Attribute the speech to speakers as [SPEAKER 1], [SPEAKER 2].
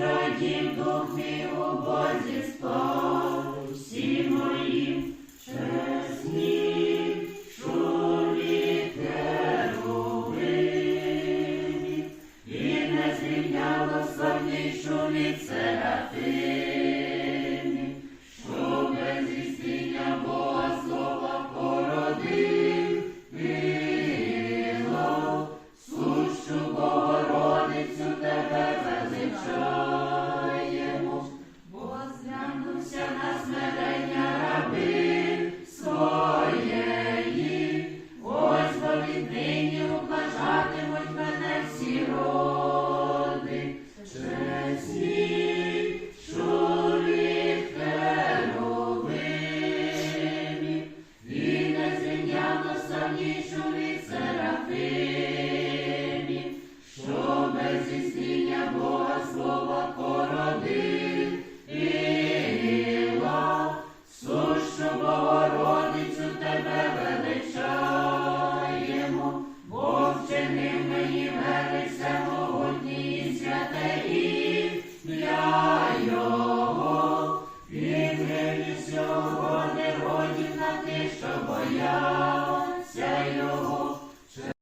[SPEAKER 1] радів духи у Бозі спав, всі мої чесні, шовіте руби, і не звільняло славнішу від серафим. нічого не годі на те, що боявся його.